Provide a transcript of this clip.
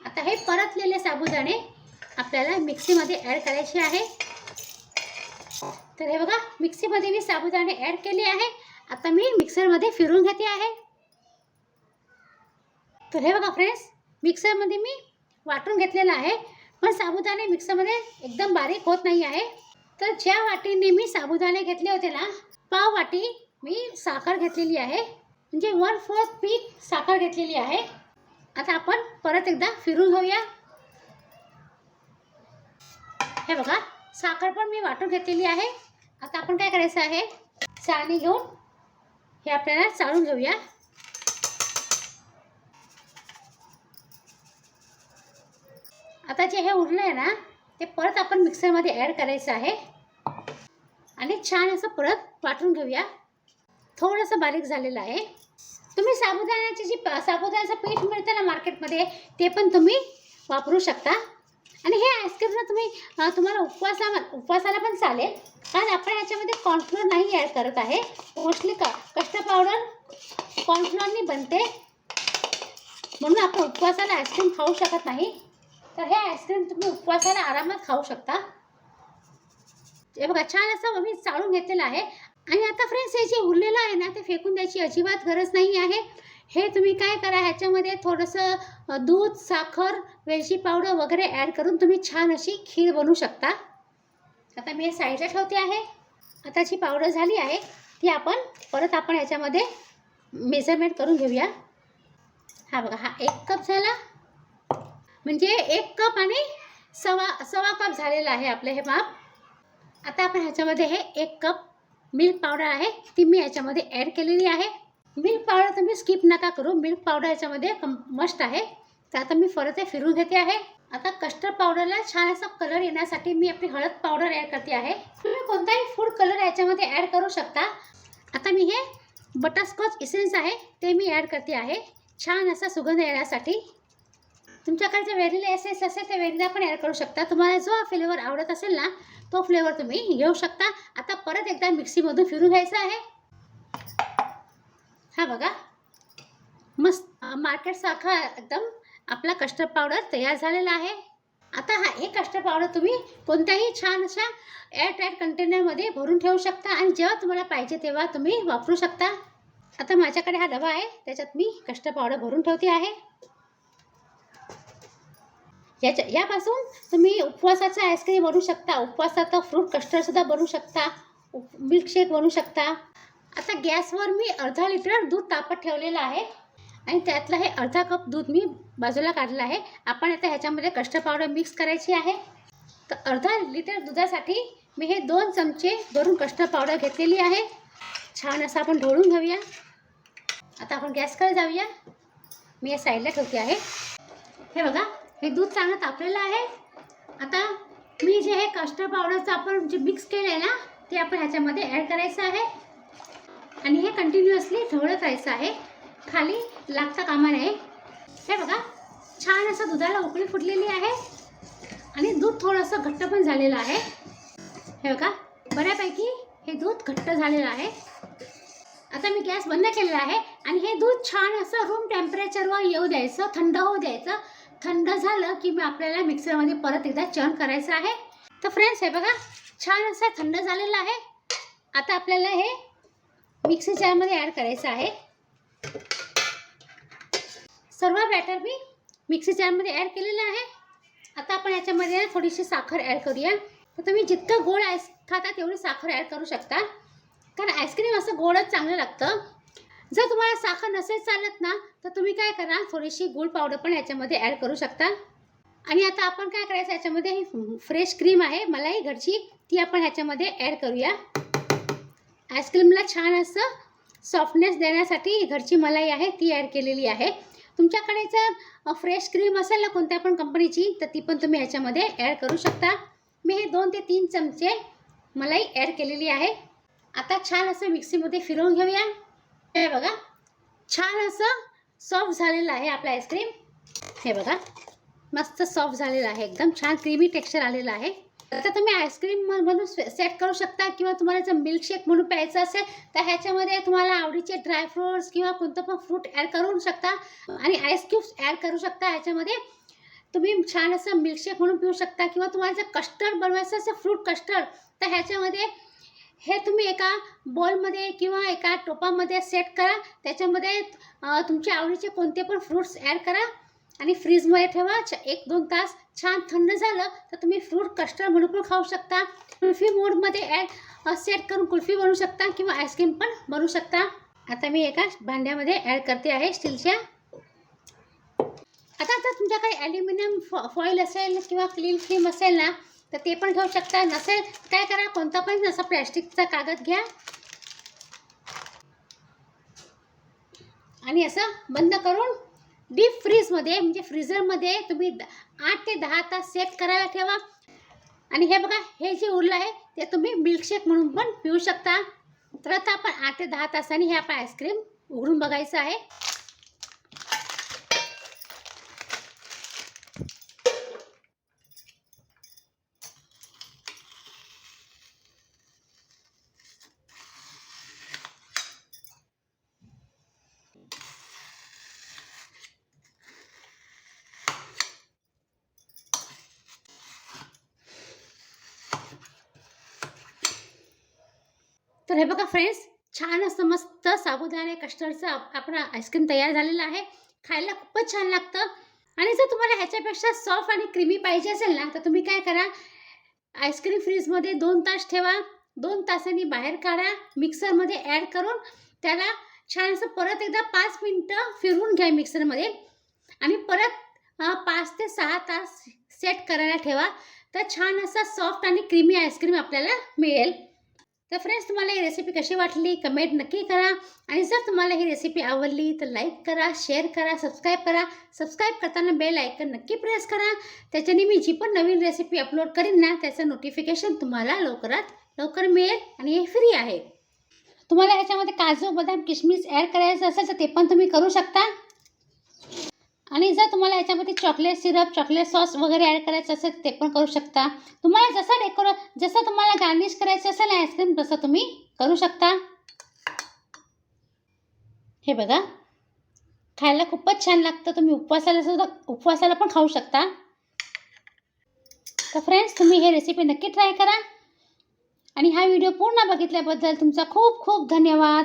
आता हे परतलेले साबुदाणे आपल्याला मिक्सीमध्ये ॲड करायचे आहे. तर हे बघा मिक्सीमध्ये मी साबुदाणे ॲड केले आहे. आता मी मिक्सरमध्ये फिरून घेते आहे. तर हे बघा फ्रेंड्स मिक्सरमध्ये मी वाटून घेतलेलं आहे. पण साबुदाणे मिक्सरमध्ये एकदम बारीक होत नाही आहे. तर ज्या वाटीने मी साबुदाणे घेतले होते ना पाव वाटी मी साखर घेतलेली आहे. म्हणजे वन फोर्थ पीक साखर घेतलेली आहे. आता आपण परत एकदा फिरून घेऊया. हे बघा साखर पण मी वाटून घेतलेली आहे. आता आपण काय करायचं आहे? चाळणी घेऊन हे आपल्याला चाळून घेऊया. आता जे हे उरलं आहे ना ते परत आपण मिक्सरमध्ये ॲड करायचं आहे. आणि छान असं परत वाटून घेऊया. थोडंसं बारीक झालेलं आहे. तुम्ही साबुदाण्याची जी प- साबुदाण्याचं पीठ मिळतं ना मार्केटमध्ये ते पण तुम्ही वापरू शकता. आणि हे आईस्क्रीमला तुम्ही तुम्हाला उपवासा उपवासाला पण चालेल. कारण आपण याच्यामध्ये कॉर्नफ्लोअर नाही ॲड करत आहे. मोस्टली का कस्टर्ड पावडर कॉर्नफ्लोअरनी बनते. म्हणून आपण उपवासाला आईस्क्रीम खाऊ शकत नाही. तर हे आईस्क्रीम तुम्ही उपवासाला आरामात खाऊ शकता. हे बघा छान असं मी चाळून घेतलेलं आहे. आणि आता फ्रेंड्स हे जे उरलेलं आहे ना ते फेकून द्यायची अजिबात गरज नाही आहे. हे तुम्ही काय करा ह्याच्यामध्ये थोडंसं दूध साखर वेलची पावडर वगैरे ॲड करून तुम्ही छान अशी खीर बनवू शकता. आता मी हे साईडला ठेवते आहे. आता जी पावडर झाली आहे. ती आपण परत आपण ह्याच्यामध्ये मेजरमेंट करून घेऊया. हा बघा हा एक कप झाला. म्हणजे एक कप आणि सवा सव्वा कप झालेला आहे आपलं हे माप. आता आपण ह्याच्यामध्ये हे एक कप मिल्क पावडर आहे ती मी याच्यामध्ये ॲड केलेली आहे. मिल्क पावडर तुम्ही स्किप नका करू मिल्क पावडर याच्यामध्ये कम मस्ट आहे. तर आता मी परत फिरून घेते आहे. आता कस्टर्ड पावडरला छान असा कलर येण्यासाठी मी आपली हळद पावडर ॲड करते आहे. तुम्ही कोणताही फूड कलर याच्यामध्ये ॲड करू शकता. आता मी हे बटरस्कॉच इसेन्स आहे ते मी ॲड करते आहे. छान असा सुगंध येण्यासाठी. तुमच्याकडे जे व्हेनिला एसेन्स असेल ते वेनिला पण ॲड करू शकता. तुम्हाला जो फ्लेवर आवडत असेल ना तो फ्लेवर तुम्ही घेऊ शकता. आता परत एकदा मिक्सीमधून फिरून घ्यायचं आहे. हा बघा. मस्त मार्केटसारखा एकदम आपला कस्टर्ड पावडर तयार झालेला आहे. आता हा हे कस्टर्ड पावडर तुम्ही कोणत्याही छान अशा एअरटाईट कंटेनरमध्ये भरून ठेवू शकता आणि जेव्हा तुम्हाला पाहिजे तेव्हा तुम्ही वापरू शकता. आता माझ्याकडे हा डबा आहे त्याच्यात मी कस्टर्ड पावडर भरून ठेवते आहे. याच्या यापासून तुम्ही उपवासाचं आईस्क्रीम बनवू शकता. उपवासाचा फ्रूट कस्टर्डसुद्धा बनवू शकता. मिल्कशेक बनवू शकता. आता गॅसवर मी अर्धा लिटर दूध तापत ठेवलेलं आहे. आणि त्यातलं हे अर्धा कप दूध मी बाजूला काढलं आहे. आपण आता ह्याच्यामध्ये कस्टर्ड पावडर मिक्स करायची आहे. तर अर्धा लिटर दुधासाठी मी हे दोन चमचे भरून कस्टर्ड पावडर घेतलेली आहे. छान असं आपण ढोळून घेऊया. आता आपण गॅसकडे जाऊया. मी या साईडला ठेवते आहे. हे बघा हे दूध चांगलं तापलेलं आहे. आता मी जे हे कस्टर्ड पावडरचं आपण जे मिक्स केलं आहे ना ते आपण ह्याच्यामध्ये ॲड करायचं आहे. आणि हे कंटिन्युअसली ढवळत राहायचं आहे. खाली लागता कामा नये. हे बघा छान असं दुधाला उकळी फुटलेली आहे. आणि दूध थोडंसं घट्ट पण झालेलं आहे. हे बघा बऱ्यापैकी हे दूध घट्ट झालेलं आहे. आता मी गॅस बंद केलेला आहे. आणि हे दूध छान असं रूम टेम्परेचरवर येऊ द्यायचं थंड होऊ द्यायचं. थंड झालं की मग आपल्याला मिक्सरमध्ये परत एकदा चर्न करायचं आहे. तर फ्रेंड्स हे बघा छान असं थंड झालेलं आहे. आता आपल्याला हे मिक्सी जारमध्ये ॲड करायचं आहे. सर्व बॅटर मी मिक्सी जारमध्ये ॲड केलेलं आहे. आता आपण याच्यामध्ये थोडीशी साखर ॲड करूया. तर तुम्ही जितकं गोड आईस खाता तेवढी साखर ॲड करू शकता. कारण आईस्क्रीम असं गोडच चांगलं लागतं. जर तुम्हाला साखर नसेल चालत ना तर तुम्ही काय करा थोडीशी गुळ पावडर पण याच्यामध्ये ॲड करू शकता. आणि आता आपण काय करायचं? याच्यामध्ये ही फ्रेश क्रीम आहे मलाई घरची ती आपण ह्याच्यामध्ये ॲड करूया. आईस्क्रीमला छान असं सॉफ्टनेस देण्यासाठी घरची मलाई आहे ती ॲड केलेली आहे. तुमच्याकडे जर फ्रेश क्रीम असेल ना कोणत्या पण कंपनीची तर ती पण तुम्ही ह्याच्यामध्ये ॲड करू शकता. मी हे दोन ते तीन चमचे मलाई ॲड केलेली आहे. आता छान असं मिक्सीमध्ये फिरवून घेऊया. हे बघा छान असं सॉफ्ट झालेलं आहे आपलं आईस्क्रीम हे बघा मस्त सॉफ्ट झालेलं आहे एकदम छान क्रीमी टेक्स्चर आलेलं आहे. तर तुम्ही आईस्क्रीम म्हणून सेट करू शकता किंवा तुम्हाला जर मिल्कशेक म्हणून प्यायचं असेल तर ह्याच्यामध्ये तुम्हाला आवडीचे ड्रायफ्रुट्स किंवा कोणतं पण फ्रूट ॲड करू शकता आणि आईस क्यूब्स ॲड करू शकता ह्याच्यामध्ये. तुम्ही छान असं मिल्कशेक म्हणून पिऊ शकता किंवा तुम्हाला जर कस्टर्ड बनवायचं असेल फ्रूट कस्टर्ड तर ह्याच्यामध्ये हे तुम्ही एका बॉलमध्ये किंवा एका टोपामध्ये सेट करा. त्याच्यामध्ये तुमच्या आवडीचे कोणते पण फ्रूट्स ॲड करा आणि फ्रीजमध्ये ठेवा. छ एक दोन तास छान थंड झालं तर तुम्ही फ्रूट कस्टर्ड म्हणून पण खाऊ शकता. कुल्फी मोडमध्ये ॲड सेट करून कुल्फी बनवू शकता किंवा आईस्क्रीम पण बनवू शकता. आता मी एका भांड्यामध्ये ॲड करते आहे स्टीलच्या आता आता तुमच्याकडे ॲल्युमिनियम फॉ फॉईल असेल किंवा क्लीन फ्लीम असेल ना तर ते पण घेऊ शकता. नसेल काय करा कोणता पण असा प्लॅस्टिकचा कागद घ्या. आणि असं बंद करून डीप फ्रीजमध्ये म्हणजे फ्रीझरमध्ये तुम्ही द- आठ ते दहा तास सेट करायला ठेवा. आणि हे बघा हे जे उरलं आहे ते तुम्ही मिल्कशेक म्हणून पण पिऊ शकता. तर आता आपण आठ ते दहा तासांनी हे आपण आईस्क्रीम उघडून बघायचं आहे. तर हे बघा फ्रेंड्स छान असं मस्त साबुदाणे कस्टर्डचं आप- आपलं आईस्क्रीम तयार झालेलं आहे. खायला खूपच छान लागतं. आणि जर तुम्हाला ह्याच्यापेक्षा सॉफ्ट आणि क्रीमी पाहिजे असेल ना तर तुम्ही काय करा आईस्क्रीम फ्रीजमध्ये दोन तास ठेवा. दोन तासांनी बाहेर काढा. मिक्सरमध्ये ॲड करून त्याला छान असं परत एकदा पाच मिनटं फिरवून घ्या मिक्सरमध्ये आणि परत पाच ते सहा तास सेट करायला ठेवा. तर छान असा सॉफ्ट आणि क्रीमी आईस्क्रीम आपल्याला मिळेल. तर फ्रेंड्स तुम्हाला ही रेसिपी कशी वाटली? कमेंट नक्की करा. आणि जर तुम्हाला ही रेसिपी आवडली तर लाईक करा शेअर करा सबस्क्राईब करा. सबस्क्राईब करताना बेल आयकन नक्की प्रेस करा. त्याच्याने मी जी पण नवीन रेसिपी अपलोड करीन ना त्याचं नोटिफिकेशन तुम्हाला लवकरात लवकर मिळेल आणि हे फ्री आहे. तुम्हाला ह्याच्यामध्ये काजू बदाम किशमिश ॲड करायचं असेल तर ते पण तुम्ही करू शकता. आणि जर तुम्हाला याच्यामध्ये चॉकलेट सिरप चॉकलेट सॉस वगैरे ॲड करायचं असेल ते पण करू शकता. तुम्हाला जसं डेकोर जसं तुम्हाला गार्निश करायचं असेल आईस्क्रीम तसं तुम्ही करू शकता. हे बघा. खायला खूपच छान लागतं. तुम्ही उपवासाला सुद्धा उपवासाला पण खाऊ शकता. तर फ्रेंड्स तुम्ही हे रेसिपी नक्की ट्राय करा. आणि हा व्हिडिओ पूर्ण बघितल्याबद्दल तुमचा खूप खूप धन्यवाद.